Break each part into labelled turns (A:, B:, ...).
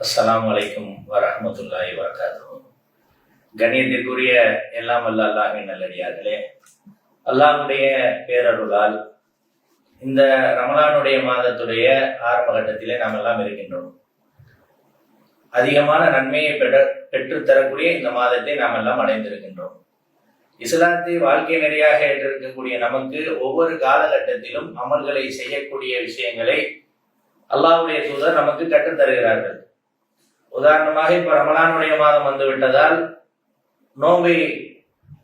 A: அஸ்லாம் வலைக்கும் வரமத்துல்லாய் வரகாத்து கணியத்திற்குரிய எல்லாம் அல்ல அல்லாஹின் நல்லடியார்களே அல்லாஹுடைய பேரருளால் இந்த ரமலானுடைய மாதத்துடைய ஆரம்ப கட்டத்திலே நாம் எல்லாம் இருக்கின்றோம். அதிகமான நன்மையை பெற பெற்றுத்தரக்கூடிய இந்த மாதத்தை நாம் எல்லாம் அடைந்திருக்கின்றோம். இஸ்லாத்தை வாழ்க்கை நெறியாக ஏற்றிருக்கக்கூடிய நமக்கு ஒவ்வொரு காலகட்டத்திலும் அமல்களை செய்யக்கூடிய விஷயங்களை அல்லாஹ்வுடைய தூதர் நமக்கு கற்றுத்தருகிறார்கள் உதாரணமாக இப்ப ரமலானுடைய மாதம் வந்து விட்டதால் நோம்பை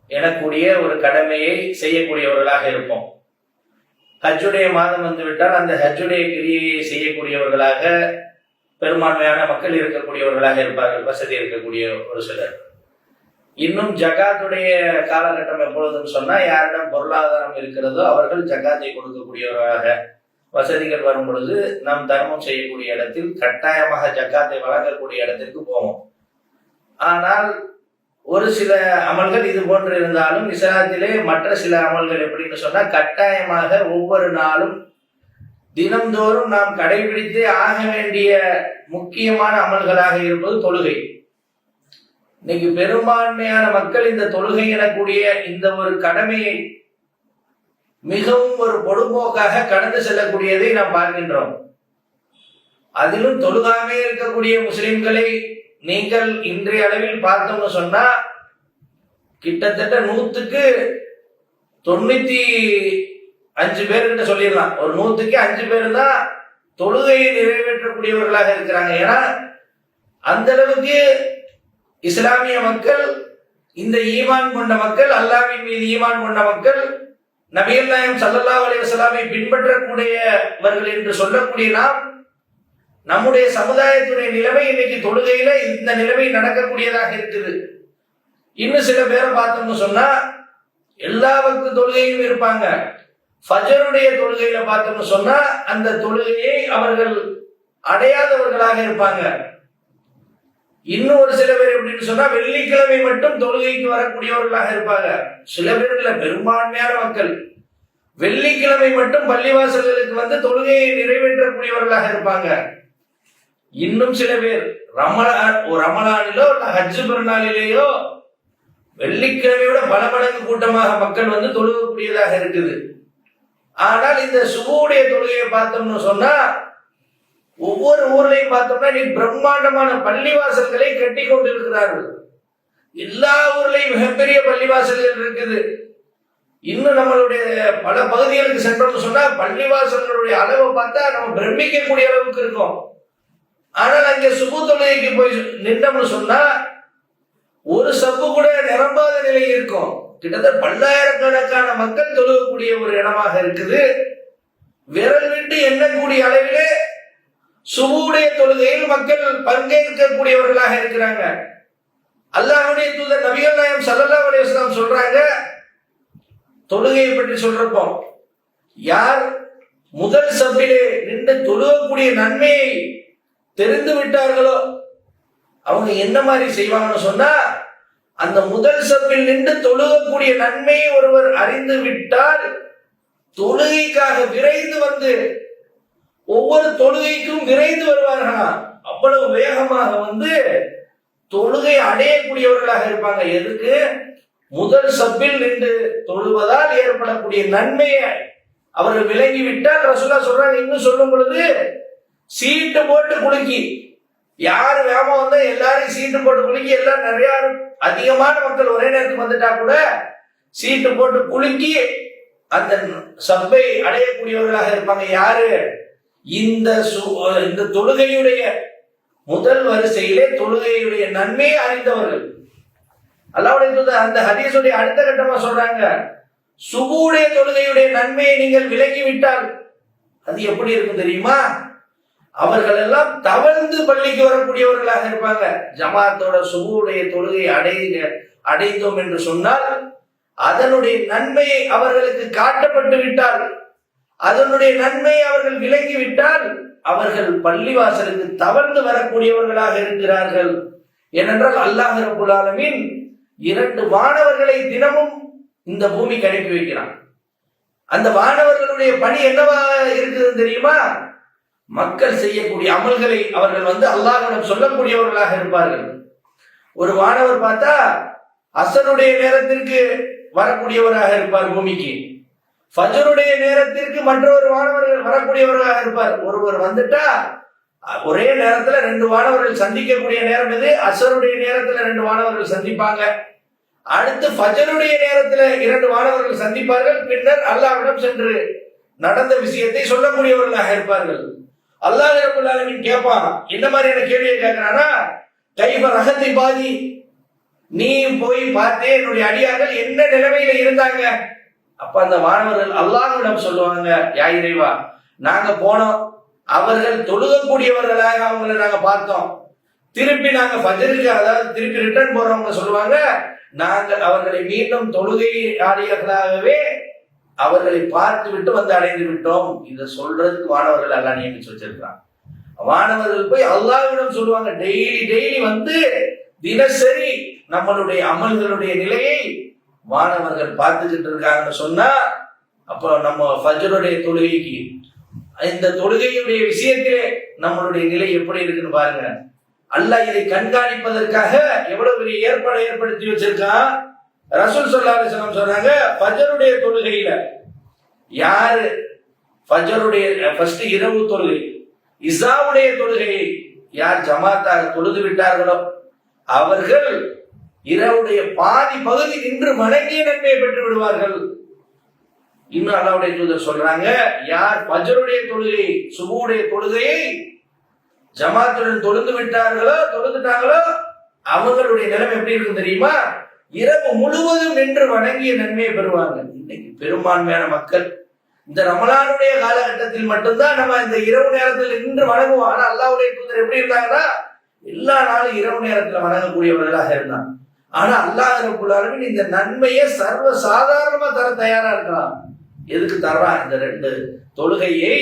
A: எனக்கூடிய ஒரு கடமையை செய்யக்கூடியவர்களாக இருப்போம். ஹஜ்ஜுடைய மாதம் வந்து விட்டால் அந்த ஹஜ்ஜுடைய கிரியையை செய்யக்கூடியவர்களாக பெரும்பான்மையான மக்கள் இருக்கக்கூடியவர்களாக இருப்பார்கள் வசதி இருக்கக்கூடிய ஒரு சிலர். இன்னும் ஜகாத்துடைய காலகட்டம் எப்பொழுதுன்னு சொன்னா யாரிடம் பொருளாதாரம் இருக்கிறதோ அவர்கள் ஜகாத்தை கொடுக்கக்கூடியவராக வசதிகள் வரும் பொழுது நாம் தர்மம் செய்யக்கூடிய இடத்தில் கட்டாயமாக ஜக்காத்தை வழங்கக்கூடிய இடத்திற்கு போவோம். ஆனால் ஒரு சில அமல்கள் இது போன்று இருந்தாலும் இஸ்லாத்திலே மற்ற சில அமல்கள் எப்படின்னு சொன்னா கட்டாயமாக ஒவ்வொரு நாளும் தினம்தோறும் நாம் கடைபிடித்து ஆக வேண்டிய முக்கியமான அமல்களாக இருப்பது தொழுகை. இன்னைக்கு பெரும்பான்மையான மக்கள் இந்த தொழுகை எனக்கூடிய இந்த ஒரு கடமையை மிகவும் ஒரு பொடுபோக்காக கடந்து செல்லக்கூடியதை நாம் பார்க்கின்றோம். அதிலும் தொழுகாமே இருக்கக்கூடிய முஸ்லிம்களை நீங்கள் இன்றைய அளவில் பார்த்தோம்னு சொன்னா கிட்டத்தட்ட நூத்துக்கு தொண்ணூத்தி அஞ்சு பேர்கிட்ட சொல்லிடலாம். ஒரு நூத்துக்கு அஞ்சு பேர் தான் தொழுகையை நிறைவேற்றக்கூடியவர்களாக இருக்கிறாங்க. ஏன்னா அந்த அளவுக்கு இஸ்லாமிய மக்கள் இந்த ஈமான் கொண்ட மக்கள் அல்லாவின் மீது ஈமான் கொண்ட மக்கள் நபீர் நாயம் சல்லல்லா அலைவசலாமை பின்பற்றக்கூடியவர்கள் என்று சொல்லக்கூடிய நாம் நம்முடைய சமுதாயத்துடைய நிலைமை இன்னைக்கு தொழுகையில இந்த நிலைமை நடக்கக்கூடியதாக இருக்குது. இன்னும் சில பேரை பார்த்தோம்னு சொன்னா எல்லா வகுப்பு தொழுகையிலும் இருப்பாங்க. ஃபஜருடைய தொழுகையில பார்த்தோம்னு சொன்னா அந்த தொழுகையை அவர்கள் அடையாதவர்களாக இருப்பாங்க. இன்னும் ஒரு சில பேர் எப்படின்னு சொன்னா வெள்ளிக்கிழமை மட்டும் தொழுகைக்கு வரக்கூடியவர்களாக இருப்பாங்க. சில பேர்ல பெரும்பான்மையான மக்கள். வெள்ளிக்கிழமை மட்டும் பள்ளிவாசல்களுக்கு வந்து தொழுகையை நிறைவேற்றக்கூடியவர்களாக இருப்பாங்க. இன்னும் சில பேர் ரமலான் ஒரு ரமலானிலோ இல்ல ஹஜ்ஜு பெருநாளிலேயோ வெள்ளிக்கிழமையோட பல மடங்கு கூட்டமாக மக்கள் வந்து தொழுகக்கூடியதாக இருக்குது. ஆனால் இந்த சுகுடைய தொழுகையை பார்த்தோம்னு சொன்னா ஒவ்வொரு ஊர்லையும் பார்த்தோம்னா நீ பிரம்மாண்டமான பள்ளிவாசல்களை கட்டி கொண்டிருக்கிறார்கள். எல்லா ஊர்லையும் மிகப்பெரிய பள்ளிவாசல்கள் இருக்குது. இன்னும் நம்மளுடைய பல பகுதிகளுக்கு சென்றோம்னு சொன்னா பள்ளிவாசல்களுடைய அளவை பார்த்தா நம்ம பிரமிக்கக்கூடிய அளவுக்கு இருக்கும். ஆனால் அங்கே சுபு தொழுகைக்கு போய் நின்றோம்னு சொன்னா ஒரு சப்பு கூட நிரம்பாத நிலை இருக்கும். கிட்டத்தட்ட பல்லாயிரக்கணக்கான மக்கள் தொழுகக்கூடிய ஒரு இடமாக இருக்குது. விரல் விட்டு எண்ணக்கூடிய அளவிலே சுபுடைய தொழுகையில் மக்கள் பங்கேற்கக்கூடியவர்களாக இருக்கிறாங்க. அல்லாஹுடைய தூதர் நபிகள் நாயம் சல்லா அலையம் சொல்றாங்க தொழுகையை பற்றி சொல்றப்போ யார் முதல் சப்பிலே நின்று தொழுகக்கூடிய நன்மையை தெரிந்து விட்டார்களோ அவங்க என்ன மாதிரி செய்வாங்கன்னு சொன்னா அந்த முதல் சப்பில் நின்று தொழுகக்கூடிய நன்மையை ஒருவர் அறிந்து விட்டால் தொழுகைக்காக விரைந்து வந்து ஒவ்வொரு தொழுகைக்கும் விரைந்து வருவார்களாம் அவ்வளவு வேகமாக வந்து தொழுகை அடையக்கூடியவர்களாக இருப்பாங்க. எதுக்கு? முதல் சப்பில் நின்று தொழுவதால் ஏற்படக்கூடிய நன்மையை அவர்கள் விளங்கி விட்டால் ரசுல்லா சொல்றாங்க இன்னும் சொல்லும் பொழுது சீட்டு போட்டு குலுக்கி. யார் வேகமா வந்தா எல்லாரும் சீட்டு போட்டு குலுக்கி எல்லாம் நிறைய அதிகமான மக்கள் ஒரே நேரத்துக்கு வந்துட்டா கூட சீட்டு போட்டு குலுக்கி அந்த சப்பை அடையக்கூடியவர்களாக இருப்பாங்க. யாரு? இந்த சு- இந்த தொழுகையுடைய முதல் வரிசையிலே தொழுகையுடைய நன்மையை அறிந்தவர்கள். அல்லாவுடைய தூதர் அந்த ஹதீஸுடைய அடுத்த கட்டமா சொல்றாங்க சுபுடைய தொழுகையுடைய நன்மையை நீங்கள் விலகி விட்டால் அது எப்படி இருக்கும் தெரியுமா? அவர்கள் எல்லாம் தவழ்ந்து பள்ளிக்கு வரக்கூடியவர்களாக இருப்பாங்க. ஜமாத்தோட சுபுடைய தொழுகை அடைய அடைந்தோம் என்று சொன்னால் அதனுடைய நன்மையை அவர்களுக்கு காட்டப்பட்டு விட்டால் அதனுடைய நன்மை அவர்கள் விலகிவிட்டால் அவர்கள் பள்ளிவாசலுக்கு தவழ்ந்து வரக்கூடியவர்களாக இருக்கிறார்கள். ஏனென்றால் அல்லாஹ் ரபுல் இரண்டு மாணவர்களை தினமும் இந்த பூமிக்கு அனுப்பி வைக்கிறான். அந்த வானவர்களுடைய பணி என்னவா இருக்குதுன்னு தெரியுமா? மக்கள் செய்யக்கூடிய அமல்களை அவர்கள் வந்து அல்லாஹிடம் சொல்லக்கூடியவர்களாக இருப்பார்கள். ஒரு வானவர் பார்த்தா அசனுடைய நேரத்திற்கு வரக்கூடியவராக இருப்பார் பூமிக்கு. ஃபஜருடைய நேரத்திற்கு மற்றொரு மாணவர்கள் வரக்கூடியவர்களாக இருப்பார். ஒருவர் வந்துட்டா ஒரே நேரத்துல ரெண்டு மாணவர்கள் சந்திக்கக்கூடிய நேரம் இது அசருடைய நேரத்துல ரெண்டு மாணவர்கள் சந்திப்பாங்க. அடுத்து ஃபஜருடைய நேரத்துல இரண்டு மாணவர்கள் சந்திப்பார்கள். பின்னர் அல்லாவிடம் சென்று நடந்த விஷயத்தை சொல்லக்கூடியவர்களாக இருப்பார்கள். அல்லாஹ் ரபுல் கேட்பான் என்ன மாதிரியான கேள்வியை கேட்கிறானா கைப ரகத்தை பாதி. நீ போய் பார்த்தே என்னுடைய அடியார்கள் என்ன நிலைமையில இருந்தாங்க? அப்ப அந்த மாணவர்கள் அல்லாஹ்விடம் சொல்லுவாங்க யா இறைவா நாங்க போனோம். அவர்கள் தொழுகக்கூடியவர்களாக அவங்களை நாங்க பார்த்தோம். திருப்பி நாங்க பஜருக்கு அதாவது திருப்பி ரிட்டர்ன் போறவங்க சொல்லுவாங்க நாங்கள் அவர்களை மீண்டும் தொழுகை ஆடியர்களாகவே அவர்களை பார்த்து விட்டு வந்து அடைந்து விட்டோம். இதை சொல்றதுக்கு மாணவர்கள் எல்லாம் நியமிச்சு வச்சிருக்கான் மாணவர்கள் போய் அல்லாவிடம் சொல்லுவாங்க டெய்லி டெய்லி வந்து தினசரி நம்மளுடைய அமல்களுடைய நிலையை மாணவர்கள் பார்த்துக்கிட்டு இருக்காங்கன்னு சொன்னா அப்போ நம்ம ஃபஜருடைய தொழுகைக்கு இந்த தொழுகையுடைய விஷயத்திலே நம்மளுடைய நிலை எப்படி இருக்குன்னு பாருங்க. அல்லாஹ் இதை கண்காணிப்பதற்காக எவ்வளவு பெரிய ஏற்பாடு ஏற்படுத்தி வச்சிருக்கான் ரசூல் ஸல்லல்லாஹு சொன்னாங்க ஃபஜருடைய தொழுகையில யாரு ஃபஜருடைய ஃபர்ஸ்ட் இரவு தொழுகை இசாவுடைய தொழுகையை யார் ஜமாத்தாக தொழுது விட்டார்களோ அவர்கள் இரவுடைய பாதி பகுதி நின்று வணங்கிய நன்மையை பெற்று விடுவார்கள். இன்னும் அல்லாவுடைய தூதர் சொல்றாங்க யார் பஜருடைய தொழுகை சுபுடைய தொழுகையை ஜமாத்துடன் தொழுந்து விட்டார்களோ தொழுதுட்டாங்களோ அவங்களுடைய நிலைமை எப்படி இருக்கும் தெரியுமா? இரவு முழுவதும் நின்று வணங்கிய நன்மையை பெறுவாங்க. இன்னைக்கு பெரும்பான்மையான மக்கள் இந்த ரமலானுடைய காலகட்டத்தில் மட்டும்தான் நம்ம இந்த இரவு நேரத்தில் நின்று வணங்குவோம். ஆனா அல்லாவுடைய தூதர் எப்படி இருந்தாங்கன்னா எல்லா நாளும் இரவு நேரத்துல வணங்கக்கூடியவர்களாக இருந்தாங்க. ஆனா அல்லாஹ் ரப்புல் இந்த நன்மையை சர்வ சாதாரணமா தர தயாரா இருக்கலாம். எதுக்கு தர்றான் இந்த ரெண்டு தொழுகையை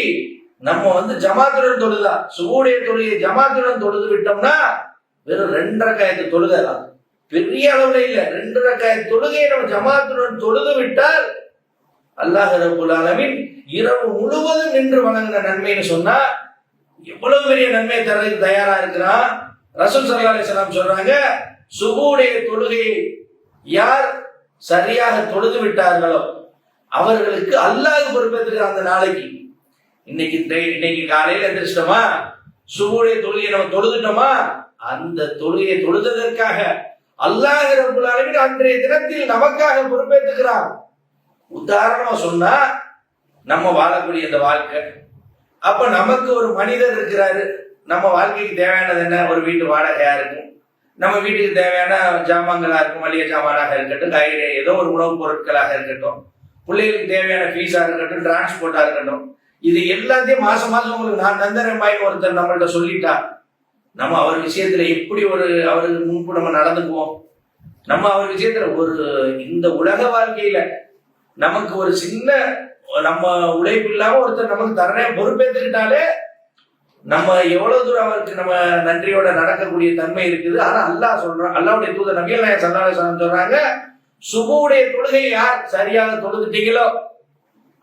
A: நம்ம வந்து ஜமாத்துடன் தொழுதா? சுகூடைய தொழுகை ஜமாத்துடன் தொழுது விட்டோம்னா வெறும் ரெண்டரை காயத்து தொழுகலாம் பெரிய அளவுல இல்ல. ரெண்டு ரக்காயத் தொழுகையை நம்ம ஜமாத்துடன் தொழுது விட்டால் அல்லாஹ் ரப்புல் ஆலமீன் இரவு முழுவதும் நின்று வணங்குற நன்மைன்னு சொன்னா எவ்வளவு பெரிய நன்மையை தரதுக்கு தயாரா இருக்கிறான்? ரசூல் சல்லா அலிஸ்லாம் சொல்றாங்க சுபுடைய தொழுகை யார் சரியாக தொழுது விட்டார்களோ அவர்களுக்கு அல்லாஹ் பொறுப்பேற்றுக்கிற அந்த நாளைக்கு. இன்னைக்கு இன்னைக்கு காலையில எந்திரிச்சிட்டோமா? சுபுடைய தொழுகையை நம்ம தொழுதுட்டோமா? அந்த தொழுகையை தொழுததற்காக அல்லாஹ் ரப்புல் அளவில் அன்றைய தினத்தில் நமக்காக பொறுப்பேற்றுக்கிறான் உதாரணமா சொன்னா நம்ம வாழக்கூடிய இந்த வாழ்க்கை. அப்ப நமக்கு ஒரு மனிதர் இருக்கிறாரு. நம்ம வாழ்க்கைக்கு தேவையானது என்ன? ஒரு வீட்டு வாடகையா இருக்கும் நம்ம வீட்டுக்கு தேவையான ஜாமான்களாக இருக்கும் மளிகை ஜாமானாக இருக்கட்டும் காய்கறி ஏதோ ஒரு உணவுப் பொருட்களாக இருக்கட்டும் பிள்ளைகளுக்கு தேவையான ஃபீஸாக இருக்கட்டும் டிரான்ஸ்போர்ட்டாக இருக்கட்டும் இது எல்லாத்தையும் மாசம் மாசம் உங்களுக்கு நான் தந்தரம்பாயின்னு ஒருத்தர் நம்மள்ட்ட சொல்லிட்டா நம்ம அவர் விஷயத்துல எப்படி ஒரு அவருக்கு முன்பு நம்ம நடந்துக்குவோம்? நம்ம அவர் விஷயத்துல ஒரு இந்த உலக வாழ்க்கையில நமக்கு ஒரு சின்ன நம்ம உழைப்பு இல்லாம ஒருத்தர் நமக்கு தரனே பொறுப்பேற்றுக்கிட்டாலே நம்ம எவ்வளவு தூரம் அவருக்கு நம்ம நன்றியோட நடக்கக்கூடிய தன்மை இருக்குது? ஆனா அல்லாஹ் சொல்றான் அல்லாவுடைய தூதர் நபிகள் நாயகம் சல்லாஹ் சொல்றாங்க சுபுடைய தொழுகை யார் சரியாக தொழுதுட்டீங்களோ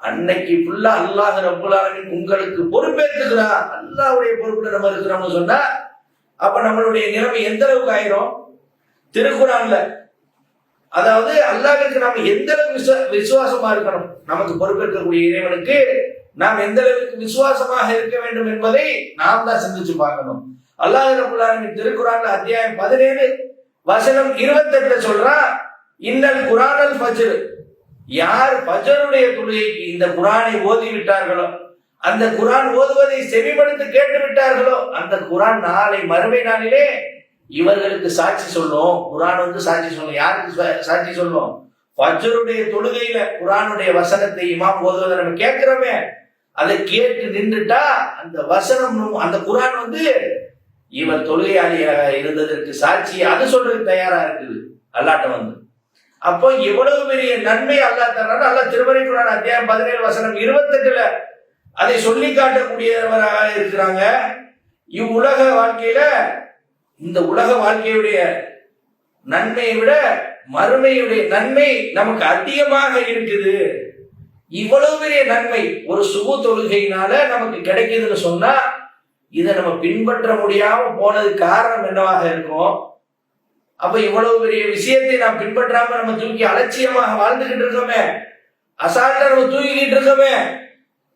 A: அன்னைக்கு ஃபுல்லா அல்லாஹ் ரப்புல் உங்களுக்கு பொறுப்பேற்றுக்கிறார் அல்லாஹ்வுடைய பொறுப்புல நம்ம இருக்கிறோம்னு சொன்னா அப்ப நம்மளுடைய நிலைமை எந்த அளவுக்கு ஆயிரும்? திருக்குறான்ல. அதாவது அல்லாஹிற்கு நாம எந்த அளவுக்கு விசுவாசமா இருக்கணும்? நமக்கு பொறுப்பேற்கக்கூடிய இறைவனுக்கு நாம் எந்த அளவுக்கு விசுவாசமாக இருக்க வேண்டும் என்பதை நாம் தான் சிந்திச்சு பார்க்கணும். அல்லாஹ் ரபுல் ஆலமீன் அத்தியாயம் பதினேழு வசனம் இருபத்தெட்டுல சொல்றா இன்னல் குரானல் பஜ்ரு யார் பஜருடைய தொழுகைக்கு இந்த குரானை ஓதி விட்டார்களோ அந்த குரான் ஓதுவதை செவிமடுத்து கேட்டு விட்டார்களோ அந்த குரான் நாளை மறுமை நாளிலே இவர்களுக்கு சாட்சி சொல்லும். குரான் வந்து சாட்சி சொல்லும். யாருக்கு சாட்சி சொல்லும்? பஜருடைய தொழுகையில குரானுடைய வசனத்தை இமாம் ஓதுவதை நம்ம கேட்கிறோமே. அதை கேட்டு நின்றுட்டா அந்த வசனம் அந்த குரான் வந்து இவர் தொழுகையாளியாக இருந்ததற்கு சாட்சி அது சொல்றதுக்கு தயாரா இருக்குது. அல்லாட்ட வந்து. அப்போ எவ்வளவு பெரிய நன்மை அல்லா தர்றாரு அல்லா திருமறை குரான் அத்தியாயம் பதினேழு வசனம் இருபத்தெட்டுல அதை சொல்லி காட்டக்கூடியவராக இருக்கிறாங்க. இவ்வுலக வாழ்க்கையில இந்த உலக வாழ்க்கையுடைய நன்மையை விட மறுமையுடைய நன்மை நமக்கு அதிகமாக இருக்குது. இவ்வளவு பெரிய நன்மை ஒரு சுகு தொழுகையினால நமக்கு கிடைக்குதுன்னு சொன்னா இதை நம்ம பின்பற்ற முடியாம போனது காரணம் என்னவாக இருக்கும் அப்ப இவ்வளவு பெரிய விஷயத்தை நாம் பின்பற்றாம நம்ம தூக்கி அலட்சியமாக வாழ்ந்துகிட்டு இருக்கோமே அசால்ட்டா நம்ம தூக்கிக்கிட்டு இருக்கோமே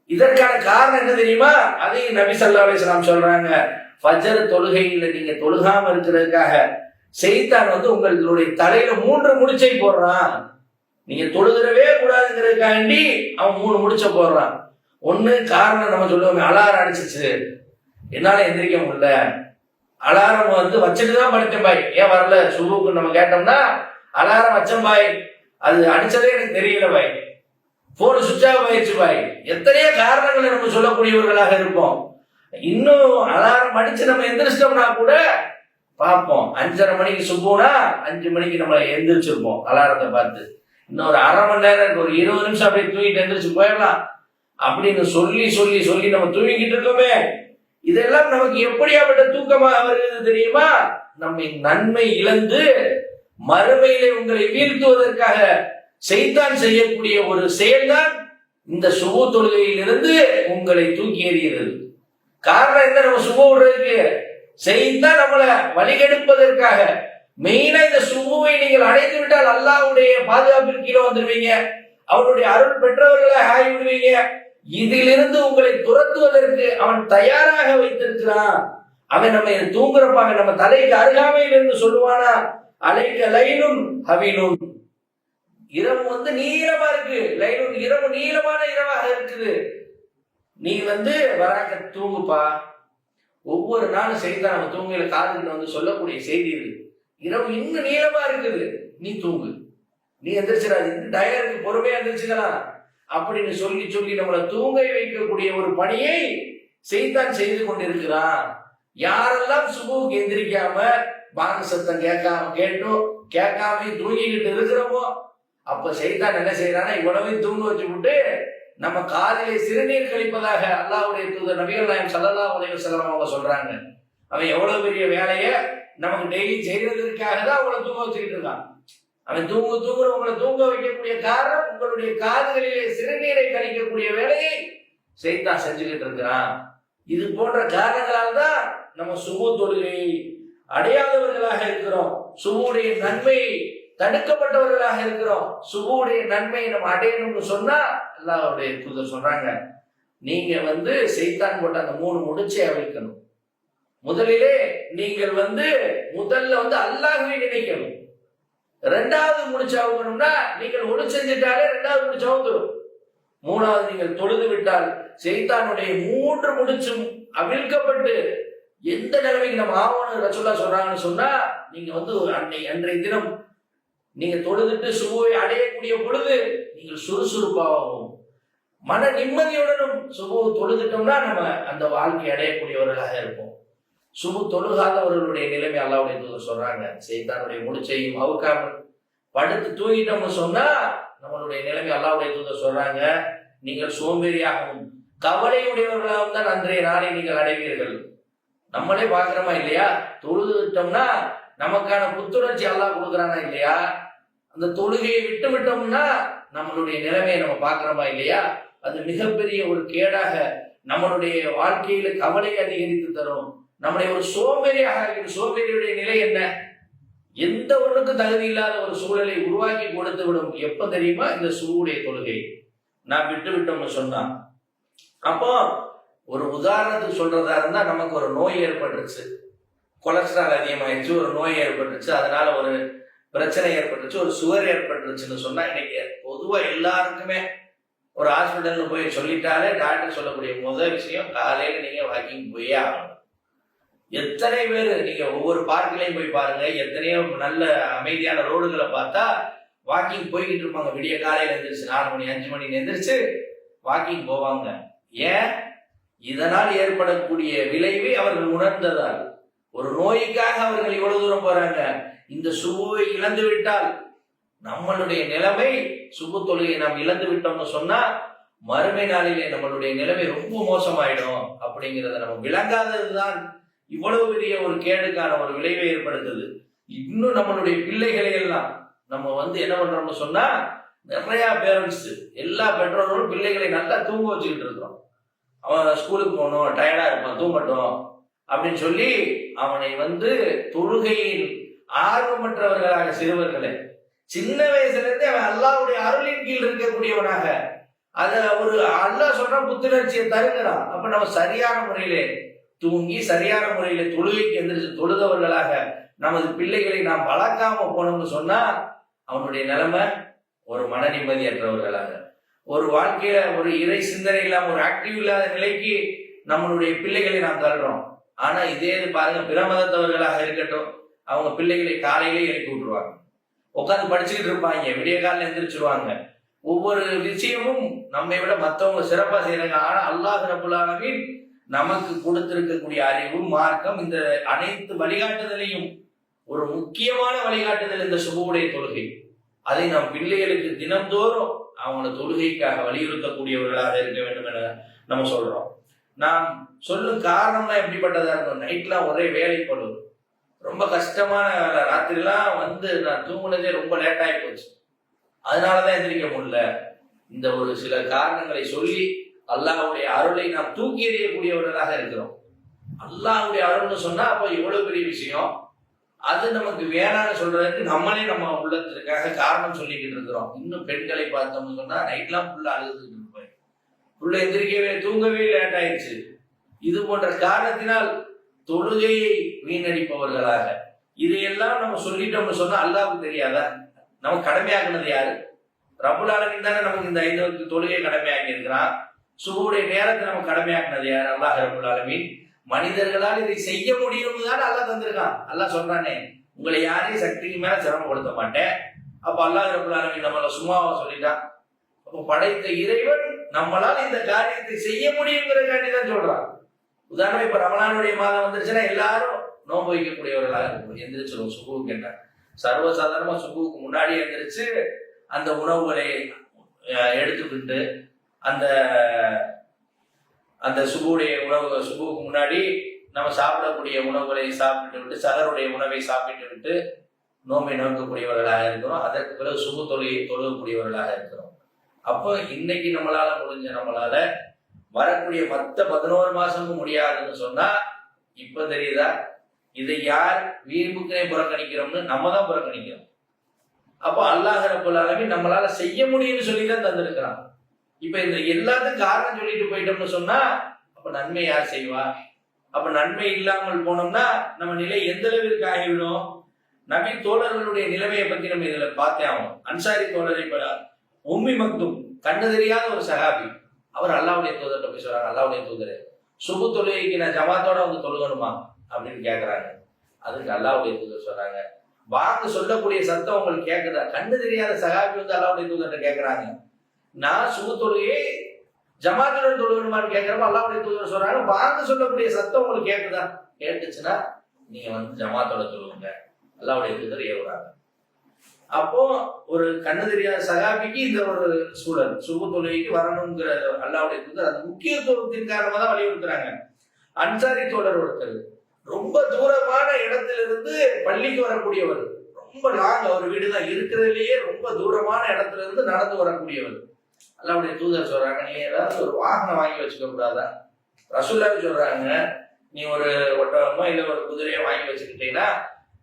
A: இதற்கான காரணம் என்ன தெரியுமா? அதையும் நபி ஸல்லல்லாஹு அலைஹி சொல்றாங்க. ஃபஜர் தொழுகையில நீங்க தொழுகாம இருக்கிறதுக்காக செய்தான் வந்து உங்களுடைய தலையில மூன்று முடிச்சை போடுறான். நீங்க தொழுகிறவே கூடாதுங்கிறதுக்காண்டி அவன் மூணு முடிச்ச போடுறான். ஒண்ணு காரணம் நம்ம சொல்லுவோமே அலாரம் அடிச்சிச்சு என்னால எந்திரிக்க முடியல. அலாரம் வந்து வச்சுட்டு தான் படித்தேன் பாய். ஏன் வரல? சுபுக்கு நம்ம கேட்டோம்னா அலாரம் வச்சேன் பாய். அது அடிச்சதே எனக்கு தெரியல பாய். போன சுவிட்ச் ஆஃப் ஆயிடுச்சு பாய். எத்தனையோ காரணங்களை நம்ம சொல்லக்கூடியவர்களாக இருப்போம். இன்னும் அலாரம் அடிச்சு நம்ம எந்திரிச்சிட்டோம்னா கூட பார்ப்போம். அஞ்சரை மணிக்கு சுப்புனா அஞ்சு மணிக்கு நம்ம எந்திரிச்சிருப்போம் அலாரத்தை பார்த்து. இன்னும் ஒரு அரை மணி நேரம் ஒரு இருபது நிமிஷம் அப்படியே தூங்கிட்டு எந்திரிச்சு போயிடலாம். அப்படின்னு சொல்லி சொல்லி சொல்லி நம்ம தூங்கிக்கிட்டு இருக்கோமே. இதெல்லாம் நமக்கு எப்படியாப்பட்ட தூக்கமாக வருகிறது தெரியுமா? நம்மை நன்மை இழந்து மறுமையிலே உங்களை வீழ்த்துவதற்காக செய்தான் செய்யக்கூடிய ஒரு செயல்தான் இந்த சுப தொழுகையிலிருந்து உங்களை தூக்கி எறிகிறது. காரணம் என்ன? நம்ம சுப விடுறதுக்கு. செய்தான் நம்மளை வழிகெடுப்பதற்காக. மெயினா இந்த சுபுவை நீங்கள் அடைந்து விட்டால் அல்லாஹ் பாதுகாப்பிற்கு கீழே வந்துடுவீங்க அவருடைய அருள் பெற்றவர்களாக ஆகிவிடுவீங்க. இதிலிருந்து உங்களை துரத்துவதற்கு அவன் தயாராக வைத்திருக்கிறான். அவன் நம்ம தூங்குறப்பாக நம்ம தலைக்கு அருகாமையில் இருந்து சொல்லுவானா? அலைக்க லைனும் ஹவினும் இரவு வந்து நீளமா இருக்கு. லைனும் இரவு நீளமான இரவாக இருக்குது. நீ வந்து வராக்க தூங்குப்பா. ஒவ்வொரு நாளும் செய்தான் நம்ம தூங்குகிற காதுன்னு வந்து சொல்லக்கூடிய செய்தி இருக்கு இரவு இன்னும் நீளமா இருக்குது. நீ தூங்கு. நீ எந்திரிச்சிடாது இந்த டயருக்கு பொறுமையா எந்திரிச்சுக்கலாம் அப்படின்னு சொல்லி சொல்லி நம்மளை தூங்க வைக்கக்கூடிய ஒரு பணியை செய்தான் செய்து கொண்டிருக்கிறான். யாரெல்லாம் சுபுவுக்கு எந்திரிக்காம பாங்க சத்தம் கேட்காம கேட்டும் கேட்காம தூங்கிக்கிட்டு இருக்கிறோமோ அப்ப செய்தான் என்ன செய்யறான்னா இவ்வளவையும் தூங்க வச்சு விட்டு நம்ம காதிலே சிறுநீர் கழிப்பதாக அல்லாவுடைய தூதர் நபிகள் நாயம் சல்லா அலைஹி செல்லம் அவங்க சொல்றாங்க. அவன் எவ்வளவு பெரிய வேலையை நமக்கு டெய்லி செய்யறதுக்காக தான் அவங்கள தூங்க வச்சுக்கிட்டு இருக்கான். அவன் தூங்க தூங்க உங்களை தூங்க வைக்கக்கூடிய காரணம் உங்களுடைய காதுகளிலே சிறுநீரை கழிக்கக்கூடிய வேலையை செய்தான் செஞ்சுக்கிட்டு இருக்கிறான். இது போன்ற காரணங்களால் தான் நம்ம சுகு தொழுகை அடையாதவர்களாக இருக்கிறோம். சுமுடைய நன்மை தடுக்கப்பட்டவர்களாக இருக்கிறோம். சுகுடைய நன்மையை நம்ம அடையணும்னு சொன்னா அல்லாஹ்வுடைய தூதர் சொல்றாங்க. நீங்க வந்து செய்தான் போட்ட அந்த மூணு முடிச்சை அவிழ்க்கணும். முதலிலே நீங்கள் வந்து முதல்ல வந்து அல்லாஹுவை நினைக்கணும். ரெண்டாவது முடிச்சு அவுக்கணும்னா நீங்கள் ஒளி செஞ்சிட்டாலே ரெண்டாவது முடிச்சு அவுந்துடும் மூணாவது நீங்கள் தொழுது விட்டால் செய்தானுடைய மூன்று முடிச்சும் அவிழ்க்கப்பட்டு எந்த நிலைமைக்கு நம்ம ஆவணும் ரசோல்லா சொல்றாங்கன்னு சொன்னா நீங்க வந்து ஒரு அன்னை அன்றைய தினம் நீங்க தொழுதுட்டு சுபுவை அடையக்கூடிய பொழுது நீங்கள் சுறுசுறுப்பாகவும் மன நிம்மதியுடனும் சுபு தொழுதுட்டோம்னா நம்ம அந்த வாழ்க்கை அடையக்கூடியவர்களாக இருப்போம். சுபு தொழுகாதவர்களுடைய நிலைமை அல்லாவுடைய தூதர் சொல்றாங்க. செய்தானுடைய முடிச்சையும் அவுக்காமல் படுத்து தூங்கிட்டோம்னு சொன்னா நம்மளுடைய நிலைமை அல்லாவுடைய தூதர் சொல்றாங்க. நீங்கள் சோம்பேறியாகவும் கவலையுடையவர்களாகவும் தான் அன்றைய நாளை நீங்கள் அடைவீர்கள். நம்மளே பாக்குறோமா இல்லையா? தொழுதுட்டோம்னா நமக்கான புத்துணர்ச்சி அல்லா கொடுக்குறானா இல்லையா? அந்த தொழுகையை விட்டு விட்டோம்னா நம்மளுடைய நிலைமையை நம்ம பார்க்குறோமா இல்லையா? அது மிகப்பெரிய ஒரு கேடாக நம்மளுடைய வாழ்க்கையில கவலை அதிகரித்து தரும். நம்மளை ஒரு சோம்பேறியாக இருக்கிற சோம்பேறியுடைய நிலை என்ன? எந்த ஒன்றுக்கும் தகுதி இல்லாத ஒரு சூழலை உருவாக்கி கொடுத்து விடும். எப்ப தெரியுமா? இந்த சூடைய தொழுகை. நான் விட்டு விட்டோம்னு சொன்னான். அப்போ ஒரு உதாரணத்துக்கு சொல்றதா இருந்தா நமக்கு ஒரு நோய் ஏற்பட்டுருச்சு. கொலஸ்ட்ரால் அதிகமாயிடுச்சு ஒரு நோய் ஏற்பட்டுருச்சு அதனால ஒரு பிரச்சனை ஏற்பட்டுருச்சு ஒரு சுவர் ஏற்பட்டுருச்சுன்னு சொன்னா இன்னைக்கு பொதுவா எல்லாருக்குமே ஒரு ஹாஸ்பிட்டல்னு போய் சொல்லிட்டாலே டாக்டர் சொல்லக்கூடிய முதல் விஷயம் காலையில நீங்க வாக்கிங் போயே ஆகணும். எத்தனை பேர் நீங்க ஒவ்வொரு பார்க்கிலையும் போய் பாருங்க எத்தனையோ நல்ல அமைதியான ரோடுகளை பார்த்தா வாக்கிங் போய்கிட்டு இருப்பாங்க. விடிய காலையில எந்திரிச்சு நாலு மணி அஞ்சு மணி எந்திரிச்சு வாக்கிங் போவாங்க. ஏன்? இதனால் ஏற்படக்கூடிய விளைவை அவர்கள் உணர்ந்ததால். ஒரு நோய்க்காக அவர்கள் இவ்வளவு தூரம் போறாங்க. இந்த சுபுவை இழந்து விட்டால் நம்மளுடைய நிலைமை சுபு தொழுகை நாம் இழந்து விட்டோம்னு சொன்னா மறுமை நாளிலே நம்மளுடைய நிலைமை ரொம்ப மோசமாயிடும். அப்படிங்கிறத நம்ம விளங்காததுதான் இவ்வளவு பெரிய ஒரு கேடுக்கான ஒரு விளைவை ஏற்படுத்துது. இன்னும் நம்மளுடைய பிள்ளைகளை எல்லாம் நம்ம வந்து என்ன பண்றோம்னு சொன்னா நிறைய பேரண்ட்ஸ் எல்லா பெற்றோர்களும் பிள்ளைகளை நல்லா தூங்க வச்சுக்கிட்டு இருக்கிறோம். அவன் ஸ்கூலுக்கு போகணும் டயர்டா இருப்பான் தூங்கட்டும் அப்படின்னு சொல்லி அவனை வந்து தொழுகையில் ஆர்வமற்றவர்களாக சிறுவர்களே சின்ன வயசுல இருந்தே அவன் அல்லாவுடைய அருளின் கீழ் இருக்கக்கூடியவனாக. அத ஒரு அல்லா சொல்ற புத்துணர்ச்சியை தருகிறான். அப்ப நம்ம சரியான முறையிலே தூங்கி சரியான முறையில தொழுகைக்கு எந்திரிச்சு தொழுதவர்களாக நமது பிள்ளைகளை நாம் வளர்க்காம போனோம்னு சொன்னா அவனுடைய நிலைமை ஒரு மன நிம்மதியற்றவர்களாக. ஒரு வாழ்க்கையில ஒரு இறை சிந்தனை இல்லாம ஒரு ஆக்டிவ் இல்லாத நிலைக்கு நம்மளுடைய பிள்ளைகளை நாம் தள்ளுறோம். ஆனா இதே இது பாருங்க பிற மதத்தவர்களாக இருக்கட்டும் அவங்க பிள்ளைகளை காலையிலே எழுப்பி விட்டுருவாங்க. உட்காந்து படிச்சுக்கிட்டு இருப்பாங்க விடிய காலையில எந்திரிச்சிருவாங்க. ஒவ்வொரு விஷயமும் நம்மை விட மற்றவங்க சிறப்பாக செய்யறாங்க ஆனா அல்லாஹ் ரபுல் நமக்கு கொடுத்திருக்கக்கூடிய அறிவு மார்க்கம் இந்த அனைத்து வழிகாட்டுதலையும் ஒரு முக்கியமான வழிகாட்டுதல் இந்த சுபவுடைய தொழுகை. அதை நாம் பிள்ளைகளுக்கு தினந்தோறும் அவங்களோட தொழுகைக்காக வலியுறுத்தக்கூடியவர்களாக இருக்க வேண்டும் என நம்ம சொல்றோம். நாம் சொல்லும் காரணம்லாம் எப்படிப்பட்டதா இருக்கும் நைட்லாம் ஒரே வேலைப்படும் ரொம்ப கஷ்டமான வேலை. ராத்திரிலாம் வந்து நான் தூங்குனதே ரொம்ப லேட் ஆகி போச்சு. அதனாலதான் எந்திரிக்க முடியல. இந்த ஒரு சில காரணங்களை சொல்லி அல்லாஹுடைய அருளை நாம் தூக்கி எறியக்கூடியவர்களாக இருக்கிறோம். அல்லாஹுடைய அருள்னு சொன்னா அப்ப எவ்வளவு பெரிய விஷயம்? அது நமக்கு வேணாம்னு சொல்றதுக்கு நம்மளே நம்ம உள்ளத்திற்காக காரணம் சொல்லிக்கிட்டு இருக்கிறோம். இன்னும் பெண்களை பார்த்தோம்னு சொன்னா நைட்லாம் ஃபுல்லா அழுதுகிட்டு இருப்பேன் புள்ள எந்திரிக்கவே தூங்கவே லேட் ஆயிடுச்சு. இது போன்ற காரணத்தினால் தொழுகையை வீணடிப்பவர்களாக. இதையெல்லாம் நம்ம சொல்லிட்டோம்னு சொன்னா அல்லாவுக்கு தெரியாதா? நம்ம கடமையாக்குனது யாரு? ரபுல் ஆலமீன் தானே நமக்கு இந்த ஐந்து தொழுகை தொழுகையை கடமையாக்கி இருக்கிறான் சுபுடைய நேரத்தை நம்ம கடமையாக்குனது யார்? அல்லாஹ் ரபுல் ஆலமீன். மனிதர்களால் இதை செய்ய முடியும் தான் அல்லாஹ் தந்திருக்கான். அல்லாஹ் சொல்றானே உங்களை யாரையும் சக்திக்கு மேல சிரமப்படுத்த மாட்டேன். அப்ப அல்லாஹ் ரபுல் ஆலமீன் நம்மள சும்மாவா சொல்லிட்டான். அப்போ படைத்த இறைவன் நம்மளால் இந்த காரியத்தை செய்ய முடியுங்கிறக்காண்டி தான் சொல்றான். உதாரணம் இப்ப ரமலானுடைய மாதம் வந்துருச்சுன்னா எல்லாரும் நோன்பு வைக்கக்கூடியவர்களாக இருக்கும் எந்திரிச்சிடும் சுகுவுக்கு என்ன சர்வசாதாரணமா சுகுவுக்கு முன்னாடி எந்திரிச்சு அந்த உணவுகளை எடுத்துக்கிட்டு அந்த அந்த சுபுடைய உணவு சுபுக்கு முன்னாடி நம்ம சாப்பிடக்கூடிய உணவுகளை சாப்பிட்டு விட்டு சகருடைய உணவை சாப்பிட்டு விட்டு நோம்பை நோக்கக்கூடியவர்களாக இருக்கிறோம். அதற்கு பிறகு சுபு தொழிலை தொழுகக்கூடியவர்களாக இருக்கிறோம். அப்போ இன்னைக்கு நம்மளால முடிஞ்ச நம்மளால வரக்கூடிய மற்ற பதினோரு மாசமும் முடியாதுன்னு சொன்னா இப்ப தெரியுதா? இதை யார் வீம்புக்குனே புறக்கணிக்கிறோம்னு நம்ம தான் புறக்கணிக்கிறோம். அப்போ அல்லாஹ் ரபுல் நம்மளால செய்ய முடியும்னு சொல்லி தான் தந்திருக்கிறான். இப்ப இந்த எல்லாத்துக்கும் காரணம் சொல்லிட்டு போயிட்டோம்னு சொன்னா அப்ப நன்மை யார் செய்வா? அப்ப நன்மை இல்லாமல் போனோம்னா நம்ம நிலை எந்த அளவிற்கு ஆகிவிடும்? நபி தோழர்களுடைய நிலைமையை பத்தி நம்ம இதுல பார்த்தே ஆகும் அன்சாரி தோழரை இப்ப உம்மி மக்தும் கண்ணு தெரியாத ஒரு சகாபி அவர் அல்லாவுடைய தூதர்கிட்ட போய் சொல்றாங்க அல்லாவுடைய தூதர் சுபு தொழுகைக்கு நான் ஜமாத்தோட வந்து தொழுகணுமா? அப்படின்னு கேட்கறாங்க அதுக்கு அல்லாவுடைய தூதர் சொல்றாங்க. வாங்க சொல்லக்கூடிய சத்தம் உங்களுக்கு கேட்குதா கண்ணு தெரியாத சகாபி வந்து அல்லாவுடைய தூதர்கிட்ட கேட்கறாங்க நான் சுபு தொழுகையை ஜமாத்துடன் தொழுகணுமான்னு கேட்கிறப்ப அல்லாவுடைய தூதர் சொல்றாங்க வாழ்ந்து சொல்லக்கூடிய சத்தம் உங்களுக்கு கேட்குதா கேட்டுச்சுன்னா நீங்க வந்து ஜமாத்தோட தொழுவுங்க. அல்லாவுடைய தூதர் ஏவுறாங்க. அப்போ ஒரு கண்ணு தெரியாத சகாபிக்கு இந்த ஒரு சூழல் சுப தொழுகைக்கு வரணுங்கிற அல்லாவுடைய தூதர் அது முக்கியத்துவத்தின் காரணமாக தான் வலியுறுத்துறாங்க. அன்சாரி தோழர் ஒருத்தர் ரொம்ப தூரமான இடத்திலிருந்து பள்ளிக்கு வரக்கூடியவர் ரொம்ப லாங் அவர் வீடு தான் இருக்கிறதுலயே ரொம்ப தூரமான இடத்துல இருந்து நடந்து வரக்கூடியவர். அல்லாவுடைய தூதர் சொல்றாங்க நீ ஏதாவது ஒரு வாகனம் வாங்கி வச்சுக்க கூடாதா? ரசூல்லாவே சொல்றாங்க நீ ஒரு ஒட்டகமோ இல்லை ஒரு குதிரையோ வாங்கி வச்சுக்கிட்டீங்கன்னா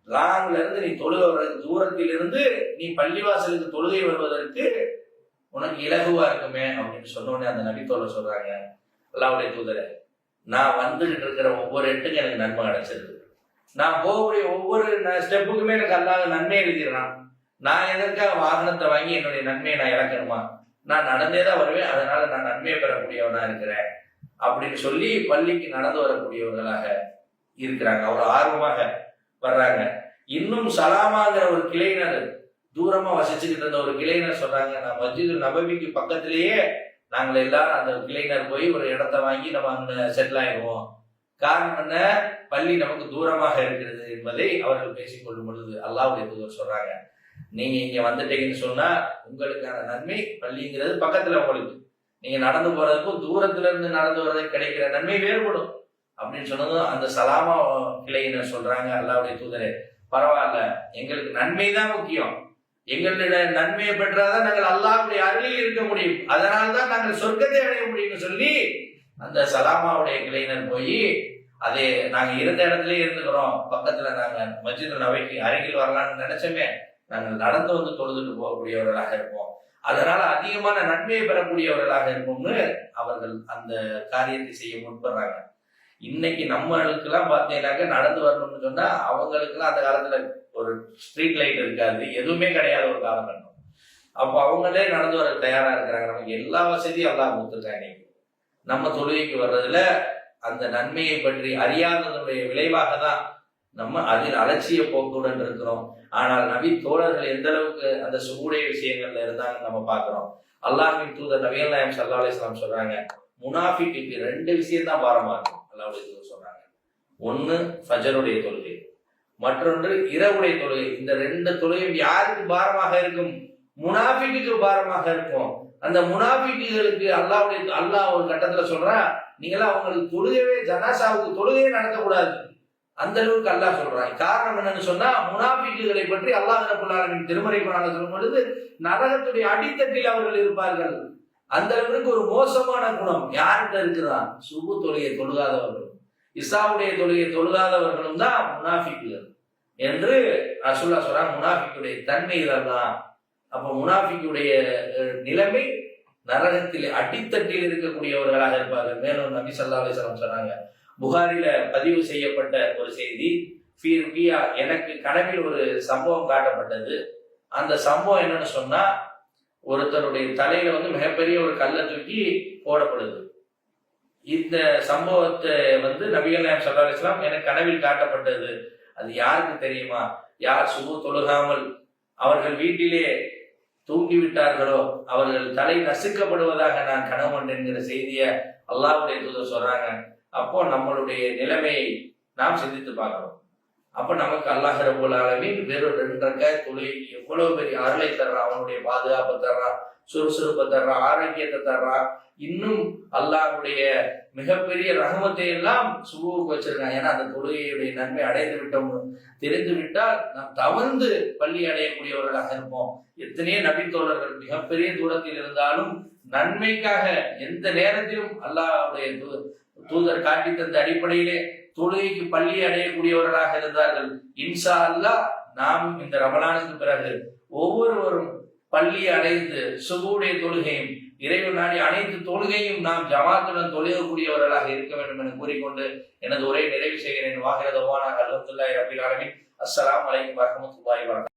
A: லாங்ல இருந்து நீ தொழுகை வர தூரத்திலிருந்து நீ பள்ளிவாசலுக்கு தொழுகை வருவதற்கு உனக்கு இலகுவா இருக்குமே அப்படின்னு சொன்னோடனே அந்த நபித்தோல சொல்றாங்க அல்லாவுடைய தூதரை நான் வந்துகிட்டு இருக்கிற ஒவ்வொரு எட்டுக்கும் எனக்கு நன்மை கிடைச்சிருக்கு நான் போகக்கூடிய ஒவ்வொரு ஸ்டெப்புக்குமே எனக்கு அல்லாத நன்மை எழுதிடுறான். நான் எதற்காக வாகனத்தை வாங்கி என்னுடைய நன்மையை நான் இழக்கணுமா? நான் நடந்தே தான் வருவேன் அதனால நான் நன்மை பெறக்கூடியவனா இருக்கிறேன். அப்படின்னு சொல்லி பள்ளிக்கு நடந்து வரக்கூடியவர்களாக இருக்கிறாங்க. அவ்வளவு ஆர்வமாக வர்றாங்க. இன்னும் சலாமாங்கிற ஒரு கிளையினர் தூரமா வசிச்சுக்கிட்டு இருந்த ஒரு கிளையினர் சொல்றாங்க நான் மஸ்ஜிது நபவிக்கு பக்கத்திலேயே நாங்கள் எல்லாரும் அந்த கிளைனர் போய் ஒரு இடத்த வாங்கி நம்ம அங்க செட்டில் ஆயிடுவோம். காரணம் என்ன? பள்ளி நமக்கு தூரமாக இருக்கிறது என்பதை அவர்கள் பேசிக்கொள்ளும் பொழுது அல்லாவுடைய தூதர் சொல்றாங்க. நீங்க இங்க வந்துட்டீங்கன்னு சொன்னா உங்களுக்கான நன்மை பள்ளிங்கிறது பக்கத்துல உங்களுக்கு. நீங்க நடந்து போறதுக்கும் தூரத்துல இருந்து நடந்து வர்றதுக்கு கிடைக்கிற நன்மை வேறுபடும். அப்படின்னு சொன்னதும் அந்த சலாமா கிளையினர் சொல்றாங்க அல்லாவுடைய தூதரே. பரவாயில்ல எங்களுக்கு நன்மை தான் முக்கியம். எங்களுடைய நன்மையை பெற்றாதான் நாங்கள் அல்லாவுடைய அருளில் இருக்க முடியும். அதனால்தான் நாங்கள் சொர்க்கத்தை அடைய முடியும்னு சொல்லி அந்த சலாமாவுடைய கிளையினர் போய் அதே நாங்க இருந்த இடத்துல இருந்துக்கிறோம். பக்கத்துல நாங்க மஸ்ஜித் நவைக்கு அருகில் வரலாம்னு நினைச்சோமே. நாங்கள் நடந்து வந்து தொழுதுட்டு போகக்கூடியவர்களாக இருப்போம். அதனால அதிகமான நன்மையை பெறக்கூடியவர்களாக இருப்போம்னு அவர்கள் அந்த காரியத்தை செய்ய முற்படுறாங்க. இன்னைக்கு நம்மளுக்கெல்லாம் பார்த்தீங்கன்னாக்க நடந்து வரணும்னு சொன்னா அவங்களுக்குலாம் அந்த காலத்துல ஒரு ஸ்ட்ரீட் லைட் இருக்காது எதுவுமே கிடையாது ஒரு காலகட்டம். அப்போ அவங்களே நடந்து வர தயாரா இருக்கிறாங்க. நமக்கு எல்லா வசதியும் எல்லாம் கொடுத்துருக்காங்க இன்னைக்கு. நம்ம தொழுகைக்கு வர்றதுல அந்த நன்மையை பற்றி அறியாததனுடைய விளைவாக தான் நம்ம அதில் அலட்சிய போக்குடன் இருக்கிறோம். ஆனால் நபி தோழர்கள் எந்த அளவுக்கு அந்த சுகுடைய விஷயங்கள்ல இருந்தாங்க நம்ம பார்க்கிறோம். அல்லாஹின் தூதர் நவீன் நாயம் சல்லா அலிஸ்லாம் சொல்றாங்க முனாஃபிக்கு ரெண்டு விஷயம் தான் பாரமா இருக்கும் அல்லாவுடைய தூதர் சொல்றாங்க. ஒன்னு ஃபஜருடைய தொழுகை. மற்றொன்று இரவுடைய தொழுகை. இந்த ரெண்டு தொழுகையும் யாருக்கு பாரமாக இருக்கும்? முனாஃபிக்கு பாரமாக இருக்கும். அந்த முனாஃபிக்குகளுக்கு அல்லாவுடைய அல்லாஹ் ஒரு கட்டத்துல சொல்றா நீங்களாம் அவங்களுக்கு தொழுகவே ஜனாசாவுக்கு தொழுகையே நடத்தக்கூடாது அந்த அளவுக்கு அல்லாஹ் சொல்றான். காரணம் என்னன்னு சொன்னா முனாபிக்குகளை பற்றி அல்லாஹ் ரபுல்லாலின் திருமறை குரான சொல்லும் பொழுது நரகத்துடைய அடித்தட்டில் அவர்கள் இருப்பார்கள். அந்த அளவுக்கு ஒரு மோசமான குணம் யார்கிட்ட இருக்குதான் சுபு தொழுகை தொழுகாதவர்கள். இசாவுடைய தொழுகை தொழுகாதவர்களும் தான் முனாஃபிக்குகள் என்று அசுல்லா சொல்றாங்க முனாஃபிக்குடைய தன்மை இதெல்லாம். அப்ப முனாஃபிக்குடைய நிலைமை நரகத்தில் அடித்தட்டில் இருக்கக்கூடியவர்களாக இருப்பார்கள். மேலும் நபி சல்லா அலிஸ்லாம் சொன்னாங்க. புகாரில பதிவு செய்யப்பட்ட ஒரு செய்தி ஃபீ பியா எனக்கு கனவில் ஒரு சம்பவம் காட்டப்பட்டது. அந்த சம்பவம் என்னன்னு சொன்னா ஒருத்தருடைய தலையில வந்து மிகப்பெரிய ஒரு கல்லை தூக்கி போடப்படுது. இந்த சம்பவத்தை வந்து நபிகள் நாயம் சல்லா இஸ்லாம் எனக்கு கனவில் காட்டப்பட்டது. அது யாருக்கு தெரியுமா? யார் சுபு தொழுகாமல் அவர்கள் வீட்டிலே தூங்கி விட்டார்களோ அவர்கள் தலை நசுக்கப்படுவதாக நான் கணவன் என்கிற செய்தியை அல்லாஹ்வுடைய தூதர் சொல்றாங்க. அப்போ நம்மளுடைய நிலைமையை நாம் சிந்தித்து பார்க்கிறோம் அப்ப நமக்கு அல்லாஹ் ரபுல் ஆலமீன் வெறும் ரெண்டரை தொழில் எவ்வளவு பெரிய அருளை தர்றான் அவனுடைய பாதுகாப்பை தர்றான் சுறுசுறுப்பை தர்றான் ஆரோக்கியத்தை தர்றான் இன்னும் அல்லாஹ்வுடைய மிகப்பெரிய ரகமத்தை எல்லாம் சுபுவுக்கு வச்சிருக்கான். ஏன்னா அந்த தொழுகையுடைய நன்மை அடைந்து விட்டோம். தெரிந்து விட்டால் நாம் தவழ்ந்து பள்ளி அடையக்கூடியவர்களாக இருப்போம். எத்தனையோ நபித்தோழர்கள் மிகப்பெரிய தூரத்தில் இருந்தாலும் நன்மைக்காக எந்த நேரத்திலும் அல்லாஹுடைய தூ- தூதர் காட்டி தந்த அடிப்படையிலே தொழுகைக்கு பள்ளி அடையக்கூடியவர்களாக இருந்தார்கள். இன்ஷா அல்லாஹ் நாம் இந்த ரமலானுக்கு பிறகு ஒவ்வொருவரும் பள்ளி அடைந்து சுகுடைய தொழுகையும் இறைவன் நாடி அனைத்து தொழுகையும் நாம் ஜமாத்துடன் தொழுகக்கூடியவர்களாக இருக்க வேண்டும் என கூறிக்கொண்டு எனது உரை நிறைவு செய்கிறேன். வாகிறது ஓனாக அல்ஹம்துலில்லாஹி ரபில் ஆலமீன். அஸ்ஸலாமு அலைக்கும்